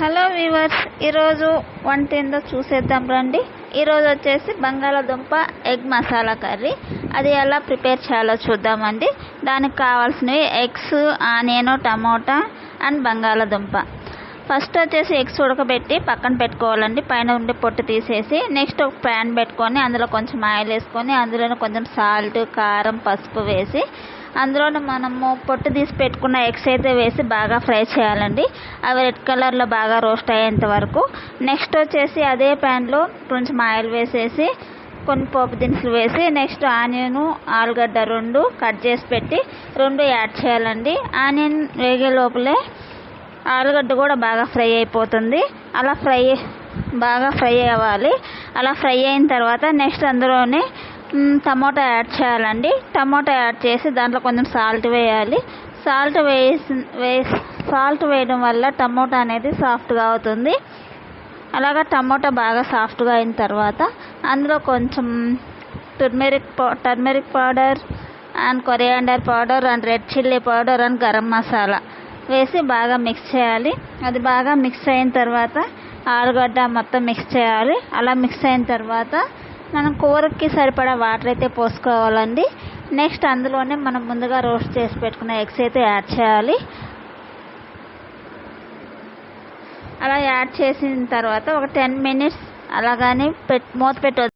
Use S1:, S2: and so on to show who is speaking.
S1: Hello viewers ఈరోజు వంట ఏందో చూసేద్దాం రండి. ఈరోజు వచ్చేసి బంగాళాదుంప ఎగ్ మసాలా కర్రీ. అది ఎలా ప్రిపేర్ చేయాలో చూద్దామండి. దానికి కావాల్సినవి ఎగ్స్ ఆనియన్ టమోటా అండ్ బంగాళాదుంప. ఫస్ట్ వచ్చేసి ఎగ్స్ ఉడకబెట్టి పక్కన పెట్టుకోవాలండి. పైన ఉండి పొట్టు తీసేసి నెక్స్ట్ ఒక ప్యాన్ పెట్టుకొని అందులో కొంచెం ఆయిల్ వేసుకొని అందులో కొంచెం సాల్ట్ కారం పసుపు వేసి అందులోనే మనము పొట్టు తీసి పెట్టుకున్న ఎగ్స్ అయితే వేసి బాగా ఫ్రై చేయాలండి. అవి రెడ్ కలర్లో బాగా రోస్ట్ అయ్యేంత వరకు. నెక్స్ట్ వచ్చేసి అదే ప్యాన్లో కొంచెం ఆయిల్ వేసేసి కొన్ని పోపు దినుసులు వేసి నెక్స్ట్ ఆనియన్ ఆలుగడ్డ రెండు కట్ చేసి పెట్టి రెండు యాడ్ చేయాలండి. ఆనియన్ వేగే లోపలే ఆలుగడ్డ కూడా బాగా ఫ్రై అయిపోతుంది. అలా ఫ్రై బాగా ఫ్రై అవ్వాలి. అలా ఫ్రై అయిన తర్వాత నెక్స్ట్ అందులోనే టమోటా యాడ్ చేయాలండి. టమోటా యాడ్ చేసి దాంట్లో కొంచెం సాల్ట్ వేయాలి. సాల్ట్ వేసి వేసి సాల్ట్ వేయడం వల్ల టమోటా అనేది సాఫ్ట్గా అవుతుంది. అలాగా టమోటా బాగా సాఫ్ట్గా అయిన తర్వాత అందులో కొంచెం టర్మెరిక్ పౌ turmeric powder and coriander powder and red chilli powder and garam masala వేసి బాగా మిక్స్ చేయాలి. అది బాగా మిక్స్ అయిన తర్వాత ఆలుగడ్డ మొత్తం మిక్స్ చేయాలి. అలా మిక్స్ అయిన తర్వాత మనం కూరకి సరిపడా వాటర్ అయితే పోసుకోవాలండి. నెక్స్ట్ అందులోనే మనం ముందుగా రోస్ట్ చేసి పెట్టుకున్న ఎగ్స్ అయితే యాడ్ చేయాలి. అలా యాడ్ చేసిన తర్వాత ఒక టెన్ మినిట్స్ అలాగని పెట్ మూత పెట్టి